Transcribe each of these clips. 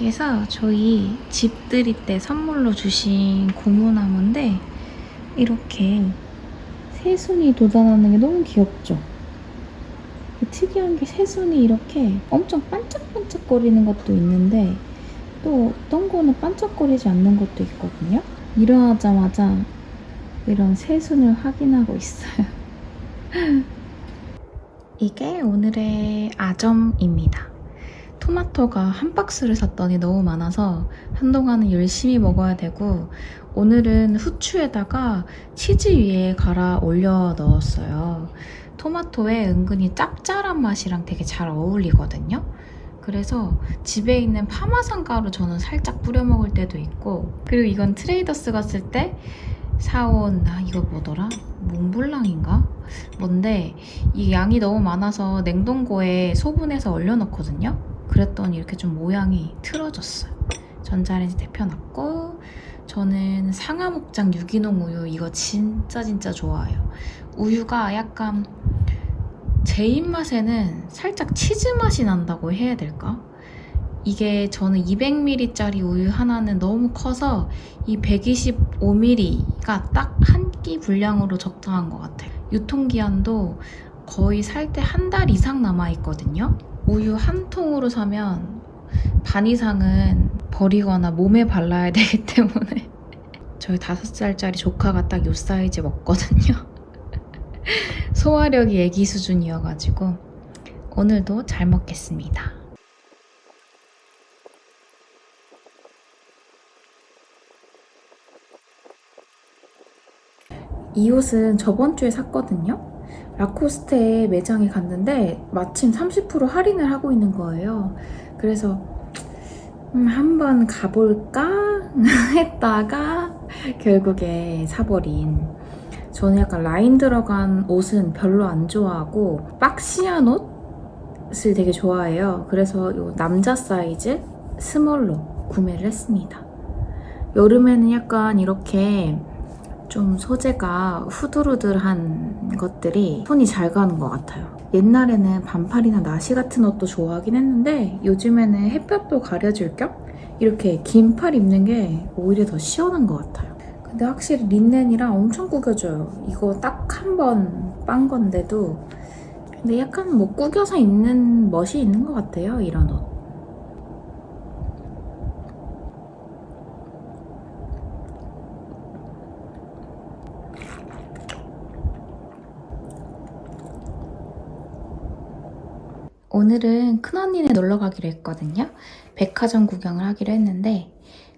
여기서 저희 집들이 때 선물로 주신 고무나무인데 이렇게 새순이 돋아나는 게 너무 귀엽죠? 특이한 게 새순이 이렇게 엄청 반짝반짝거리는 것도 있는데 또 어떤 거는 반짝거리지 않는 것도 있거든요. 일어나자마자 이런 새순을 확인하고 있어요. 이게 오늘의 아점입니다. 토마토가 한 박스를 샀더니 너무 많아서 한동안은 열심히 먹어야 되고 오늘은 후추에다가 치즈 위에 갈아 올려 넣었어요. 토마토에 은근히 짭짤한 맛이랑 되게 잘 어울리거든요. 그래서 집에 있는 파마산 가루 저는 살짝 뿌려 먹을 때도 있고 그리고 이건 트레이더스 갔을 때 사온 아 이거 뭐더라? 몽블랑인가? 뭔데 이 양이 너무 많아서 냉동고에 소분해서 얼려놓거든요. 그랬더니 이렇게 좀 모양이 틀어졌어요. 전자레인지 데펴놨고 저는 상하목장 유기농 우유 이거 진짜 진짜 좋아해요. 우유가 약간 제 입맛에는 살짝 치즈 맛이 난다고 해야 될까? 이게 저는 200ml짜리 우유 하나는 너무 커서 이 125ml가 딱 한 끼 분량으로 적당한 것 같아요. 유통기한도 거의 살 때 한 달 이상 남아있거든요. 우유 한 통으로 사면 반 이상은 버리거나 몸에 발라야 되기 때문에 저희 다섯 살짜리 조카가 딱 요 사이즈 먹거든요. 소화력이 애기 수준이어가지고 오늘도 잘 먹겠습니다. 이 옷은 저번 주에 샀거든요. 라코스테 매장에 갔는데 마침 30% 할인을 하고 있는 거예요. 그래서 음, 한번 가볼까 했다가 결국에 사버린. 저는 약간 라인 들어간 옷은 별로 안 좋아하고 박시한 옷을 되게 좋아해요. 그래서 이 남자 사이즈 스몰로 구매를 했습니다. 여름에는 약간 이렇게 좀 소재가 후들후들한 것들이 손이 잘 가는 것 같아요. 옛날에는 반팔이나 나시 같은 옷도 좋아하긴 했는데 요즘에는 햇볕도 가려줄 겸 이렇게 긴 팔 입는 게 오히려 더 시원한 것 같아요. 근데 확실히 린넨이랑 엄청 구겨져요. 이거 딱 한 번 빤 건데도 근데 약간 뭐 구겨서 입는 멋이 있는 것 같아요. 이런 옷. 오늘은 큰언니네 놀러 가기로 했거든요. 백화점 구경을 하기로 했는데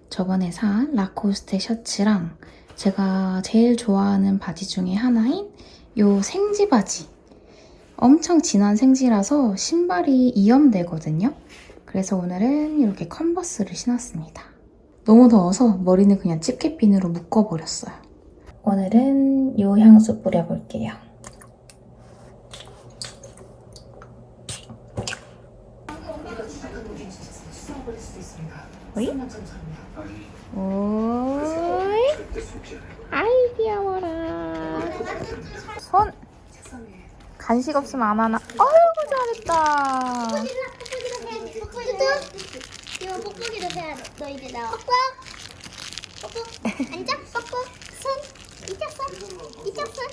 저번에 산 라코스테 셔츠랑 제가 제일 좋아하는 바지 중에 하나인 요 생지 바지 엄청 진한 생지라서 신발이 이염되거든요. 그래서 오늘은 이렇게 컨버스를 신었습니다. 너무 더워서 머리는 그냥 집게핀으로 묶어버렸어요. 오늘은 요 향수 뿌려볼게요. 오이? 오이? 아이 귀여워라. 손! 간식 없으면 안 하나? 어이구 잘했다. 이거 뽀뽀기도 해야 돼. 너 이제 나와. 뽀뽀. 뽀뽀. 앉아. 뽀뽀. 손. 이쪽 손. 이쪽 손.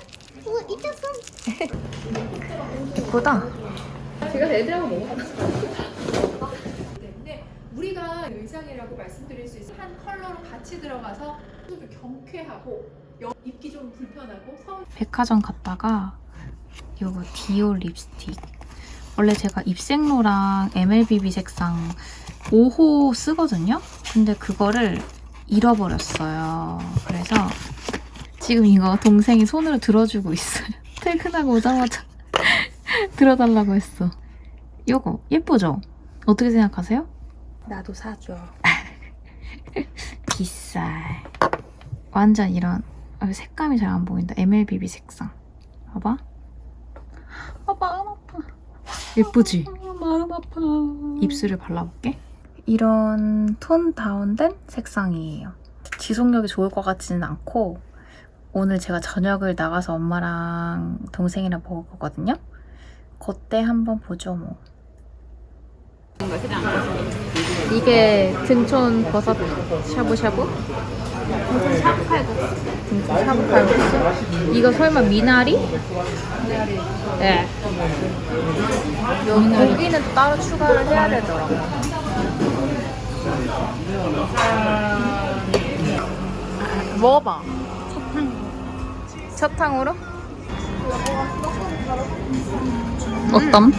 오, 이쪽 손. 예쁘다. 제가 애들하고 먹어봤어요. 때문에 우리가 의상이라고 말씀드릴 수 있어요. 한 컬러로 같이 들어가서 좀 경쾌하고 여- 입기 좀 불편하고 서 백화점 갔다가 요거 디올 립스틱. 원래 제가 입생로랑 MLBB 색상 5호 쓰거든요? 근데 그거를 잃어버렸어요. 그래서 지금 이거 동생이 손으로 들어주고 있어요. 퇴근하고 오자마자 들어달라고 했어. 요거 예쁘죠? 어떻게 생각하세요? 나도 사줘. 비쌀. 완전 이런 아, 색감이 잘 안 보인다. MLBB 색상. 봐봐. 아 마음 아파. 예쁘지? 아, 마음 아파. 입술을 발라볼게. 이런 톤 다운된 색상이에요. 지속력이 좋을 것 같지는 않고 오늘 제가 저녁을 나가서 엄마랑 동생이랑 먹을 거거든요. 그때 한번 보죠 뭐. 이게 등촌 버섯 샤브샤브? 등촌 샤브 칼국. 등촌 샤브 칼국수? 이거 설마 미나리? 네. 여기 고기는 또 따로 추가를 해야 되더라고. 먹어봐. 첫탕으로? 어떤?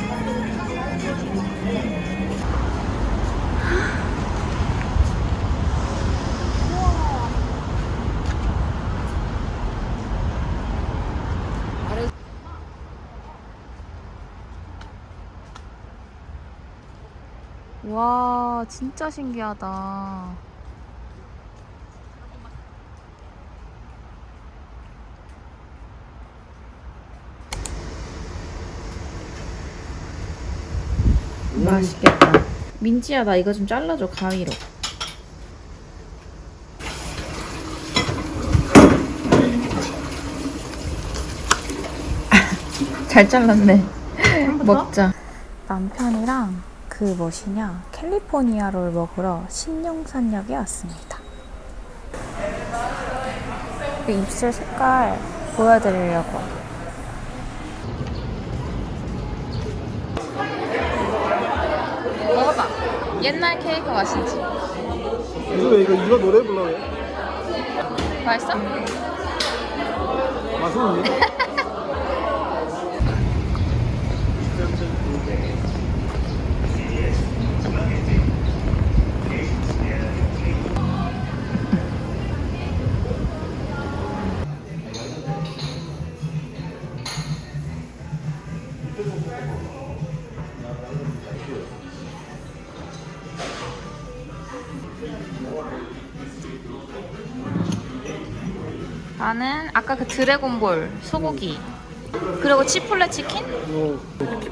와, 진짜 신기하다. 맛있겠다. 민지야, 나 이거 좀 잘라줘, 가위로. 잘 잘랐네. 먹자. 남편이랑 그 무엇이냐 캘리포니아 롤 먹으러 신용산역에 왔습니다. 그 입술 색깔 보여드리려고. 먹어봐. 옛날 케이크 맛이지. 이거 왜 이거 이거 노래 불러 왜? 맛있어? 맛있는데? 아까 그 드래곤볼 소고기 그리고 치폴레 치킨? 어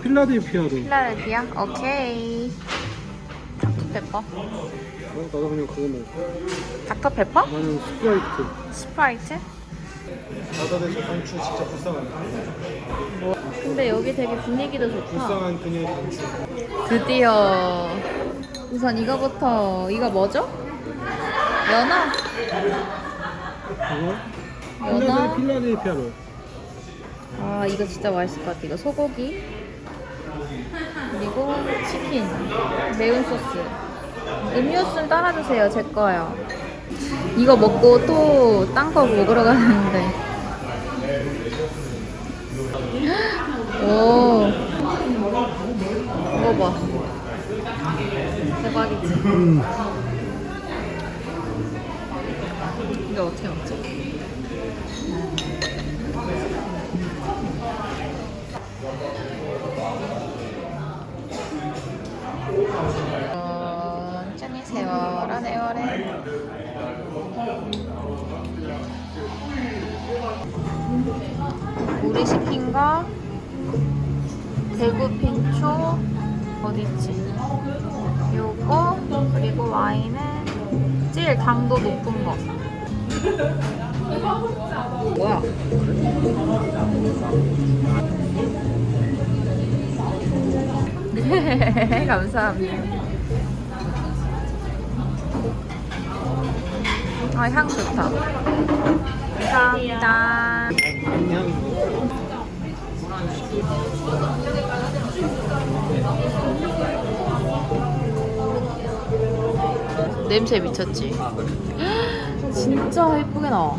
필라델피아도 필라델피아? 오케이. 닥터페퍼? 어, 나도 그냥 그거 먹어 닥터페퍼? 나는 스프라이트 스프라이트? 바다에서 단추 진짜 불쌍한 근데 여기 되게 분위기도 좋다. 불쌍한 그녀의 단추 드디어 우선 이거부터 이거 뭐죠? 연어? 이거? 연어? 필라델, 필라델피아로 아 이거 진짜 맛있을 것 같아. 이거 소고기 그리고 치킨 매운 소스 음료수는 따라주세요. 제 거요. 이거 먹고 또 딴 거 먹으러 가는데. 오 이거 봐. 대박이지. 이거 어떻게 먹지? 천천히 세워라 세워라 우리 시킨 거 대구 핑초 어딨지? 요거 그리고 와인은 제일 당도 높은 거 뭐야? 감사합니다. 아, 향 좋다. 감사합니다. 냄새 미쳤지? 진짜 예쁘게 나와.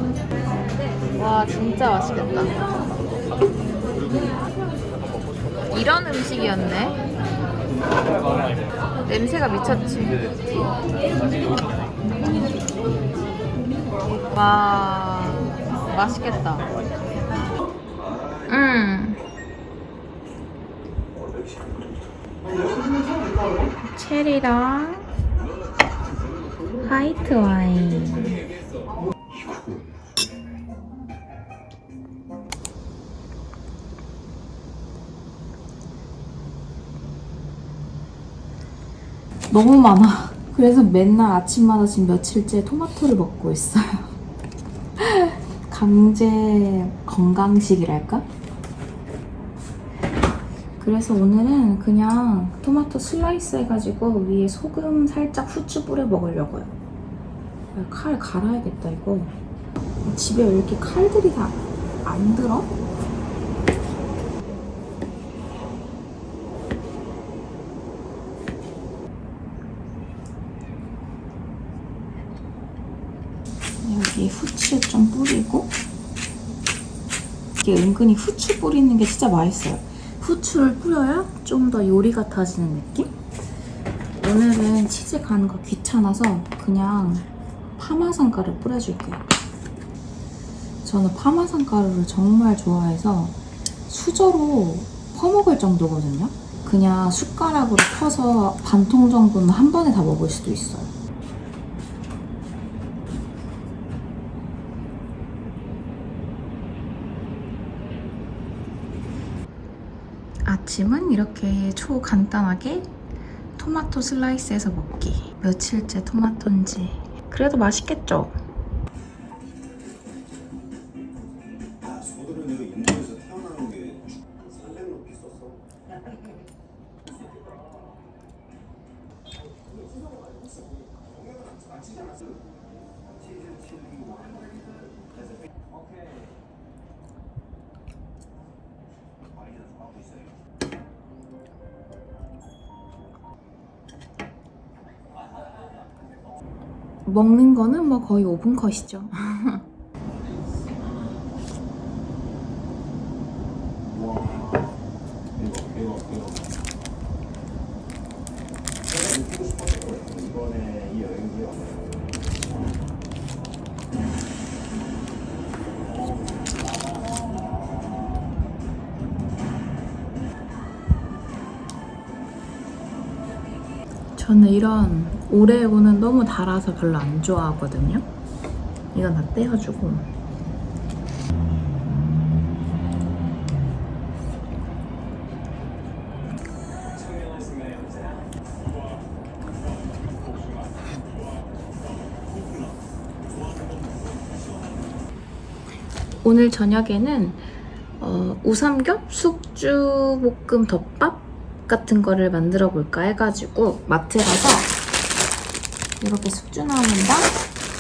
와, 진짜 맛있겠다. 이런 음식이었네. 냄새가 미쳤지. 와, 맛있겠다. 음. 체리랑 화이트 와인. 너무 많아. 그래서 맨날 아침마다 지금 며칠째 토마토를 먹고 있어요. 강제 건강식이랄까? 그래서 오늘은 그냥 토마토 슬라이스 해가지고 위에 소금 살짝 후추 뿌려 먹으려고요. 야, 칼 갈아야겠다 이거. 집에 왜 이렇게 칼들이 다 안 들어? 여기 후추 좀 뿌리고 이게 은근히 후추 뿌리는 게 진짜 맛있어요. 후추를 뿌려야 좀 더 요리 같아지는 느낌? 오늘은 치즈 가는 거 귀찮아서 그냥 파마산 가루 뿌려줄게요. 저는 파마산 가루를 정말 좋아해서 수저로 퍼먹을 정도거든요. 그냥 숟가락으로 퍼서 반 통 정도는 한 번에 다 먹을 수도 있어요. 아침은 이렇게 초간단하게 토마토 슬라이스해서 먹기. 며칠째 토마토인지. 그래도 맛있겠죠? 먹는 거는 뭐 거의 5분 컷이죠. 오레오는 너무 달아서 별로 안 좋아하거든요. 이건 다 떼어주고. 오늘 저녁에는 어, 우삼겹 숙주 볶음 덮밥 같은 거를 만들어 볼까 해가지고 마트 가서 이렇게 숙주 나물이랑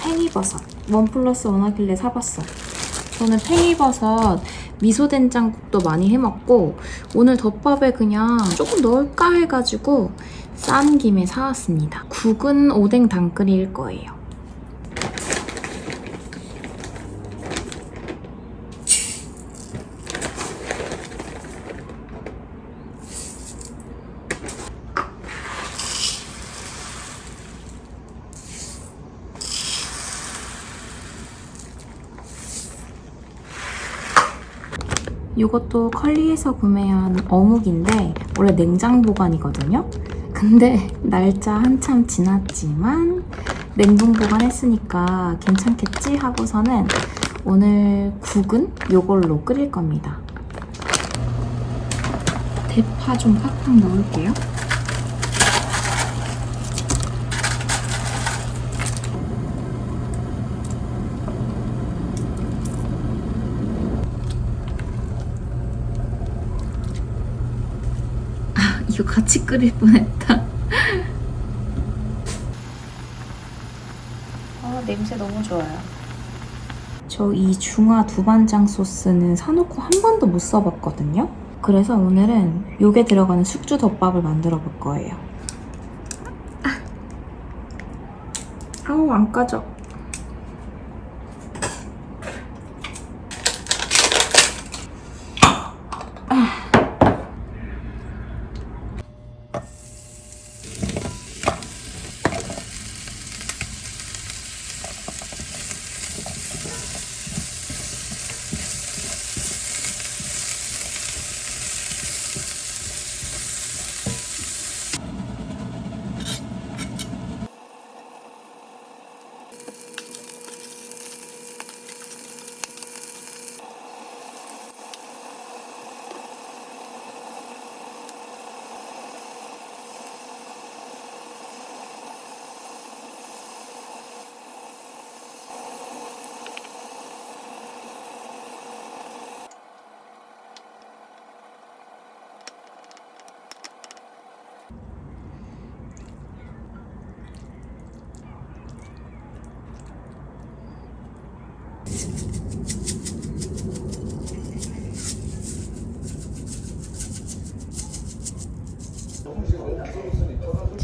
팽이버섯 원 플러스 원 하길래 사봤어요. 저는 팽이버섯 미소 된장국도 많이 해먹고 오늘 덮밥에 그냥 조금 넣을까 해가지고 싼 김에 사왔습니다. 국은 오뎅 당 끓일 거예요. 이것도 컬리에서 구매한 어묵인데 원래 냉장 보관이거든요. 근데 날짜 한참 지났지만 냉동 보관했으니까 괜찮겠지 하고서는 오늘 국은 이걸로 끓일 겁니다. 대파 좀 팍팍 넣을게요. 아, 이거 같이 끓일 뻔했다. 아, 냄새 너무 좋아요. 저 이 중화 두반장 소스는 사놓고 한 번도 못 써봤거든요. 그래서 오늘은 요게 들어가는 숙주 덮밥을 만들어 볼 거예요. 아. 아우, 안 까져.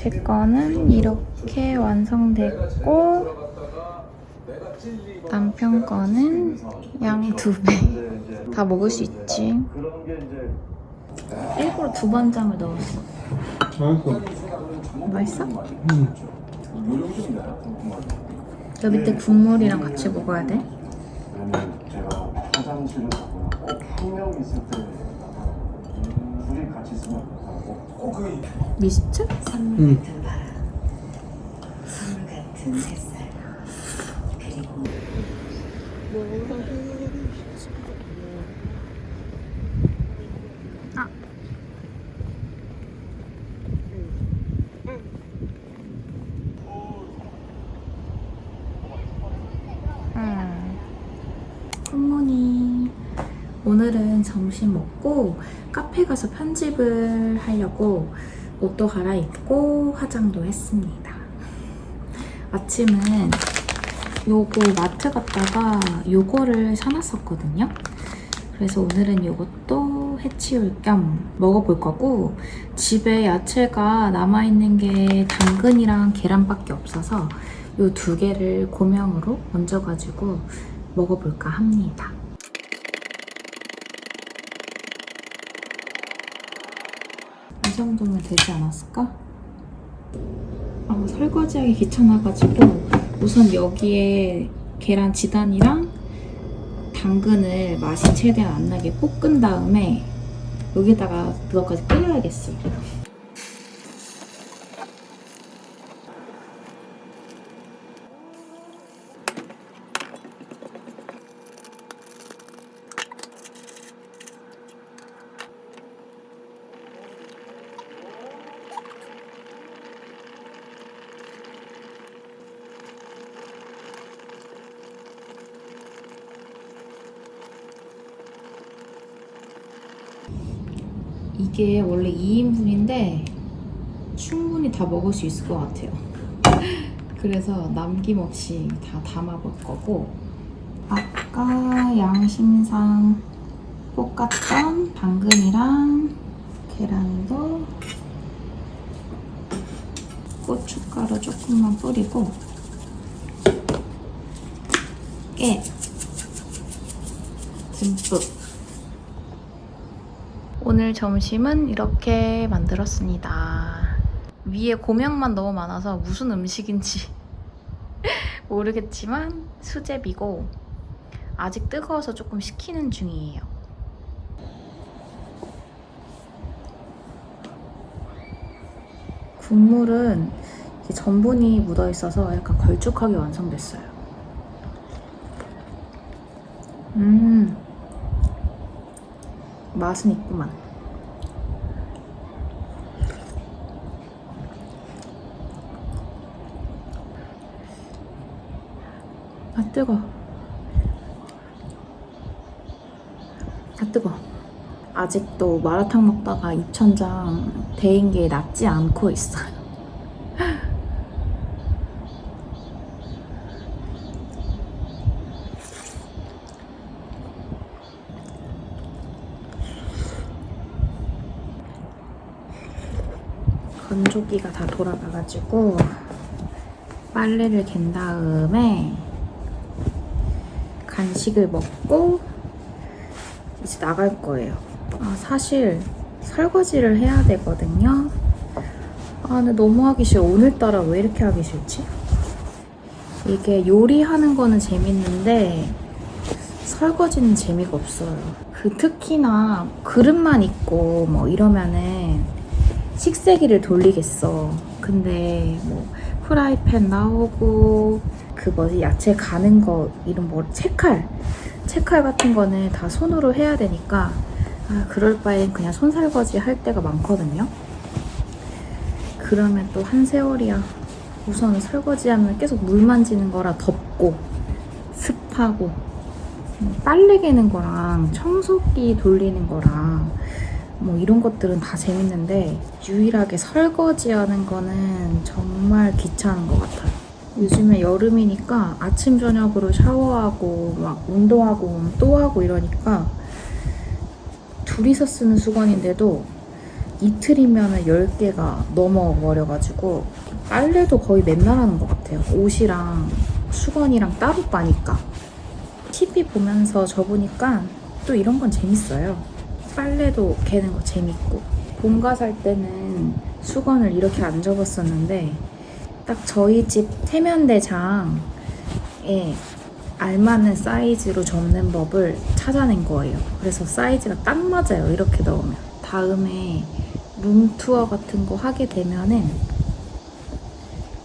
제 거는 이렇게 완성됐고 남편 거는 양 두 배. 다 먹을 수 있지. 그런 게 이제 일부러 두반장을 넣었어. 맛있어. 맛있어? 음. 저 밑에 국물이랑 같이 먹어야 돼. 제가 화장실을 가거나 있을 때 둘이 같이 있으면 꼭 그게 미스트? 음. 음. 굿모닝. 오늘은 점심 먹고 카페 가서 편집을 하려고 옷도 갈아입고 화장도 했습니다. 아침은 요거 마트 갔다가 요거를 사놨었거든요. 그래서 오늘은 요것도 해치울 겸 먹어볼 거고 집에 야채가 남아있는 게 당근이랑 계란밖에 없어서 요 두 개를 고명으로 얹어가지고 먹어볼까 합니다. 이 정도면 되지 않았을까? 아, 설거지하기 귀찮아가지고 우선 여기에 계란 지단이랑 당근을 맛이 최대한 안 나게 볶은 다음에 여기다가 그것까지 끓여야겠어요. 이게 원래 2인분인데 충분히 다 먹을 수 있을 것 같아요. 그래서 남김없이 다 담아볼 거고 아까 양심상 볶았던 당근이랑 계란도 고춧가루 조금만 뿌리고 깨 듬뿍 오늘 점심은 이렇게 만들었습니다. 위에 고명만 너무 많아서 무슨 음식인지 모르겠지만 수제비고 아직 뜨거워서 조금 식히는 중이에요. 국물은 전분이 묻어 있어서 약간 걸쭉하게 완성됐어요. 음, 맛은 있구만. 아 뜨거. 아 뜨거. 아직도 마라탕 먹다가 입천장 데인 게 낫지 않고 있어요. 건조기가 다 돌아가가지고 빨래를 갠 다음에 간식을 먹고 이제 나갈 거예요. 아, 사실 설거지를 해야 되거든요. 아, 근데 너무 하기 싫어. 오늘따라 왜 이렇게 하기 싫지? 이게 요리하는 거는 재밌는데 설거지는 재미가 없어요. 그 특히나 그릇만 있고 뭐 이러면은 식세기를 돌리겠어. 근데 뭐 프라이팬 나오고 그 뭐지 야채 가는 거 이름 뭐 채칼 채칼 같은 거는 다 손으로 해야 되니까 아, 그럴 바엔 그냥 손 설거지 할 때가 많거든요. 그러면 또 한 세월이야. 우선 설거지하면 계속 물 만지는 거라 덥고 습하고 음, 빨래 개는 거랑 청소기 돌리는 거랑 뭐 이런 것들은 다 재밌는데 유일하게 설거지하는 거는 정말 귀찮은 것 같아요. 요즘에 여름이니까 아침 저녁으로 샤워하고 막 운동하고 또 하고 이러니까 둘이서 쓰는 수건인데도 이틀이면 10개가 넘어버려가지고 빨래도 거의 맨날 하는 것 같아요. 옷이랑 수건이랑 따로 빠니까. TV 보면서 접으니까 또 이런 건 재밌어요. 빨래도 개는 거 재밌고. 본가 살 때는 수건을 이렇게 안 접었었는데 딱 저희 집 세면대장에 알맞는 사이즈로 접는 법을 찾아낸 거예요. 그래서 사이즈가 딱 맞아요. 이렇게 넣으면. 다음에 룸투어 같은 거 하게 되면은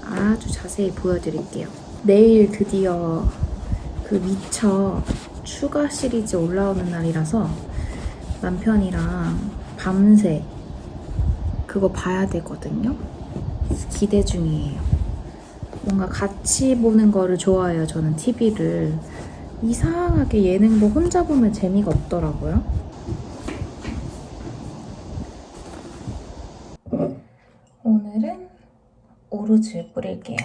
아주 자세히 보여드릴게요. 내일 드디어 그 미처 추가 시리즈 올라오는 날이라서 남편이랑 밤새 그거 봐야 되거든요. 기대 중이에요. 뭔가 같이 보는 거를 좋아해요. 저는 TV를. 이상하게 예능 뭐 혼자 보면 재미가 없더라고요. 오늘은 오르즈 뿌릴게요.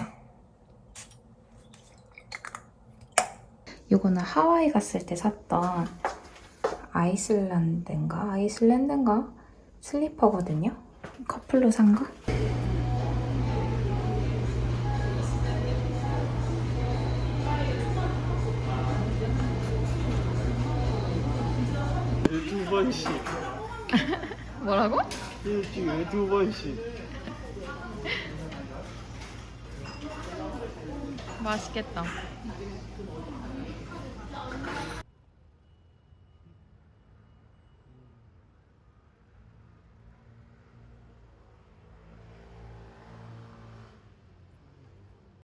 이거는 하와이 갔을 때 샀던 아이슬란드인가 아이슬란드인가 슬리퍼거든요. 커플로 산 거. 두 번씩. 뭐라고? 일주일에 두 번씩. 맛있겠다.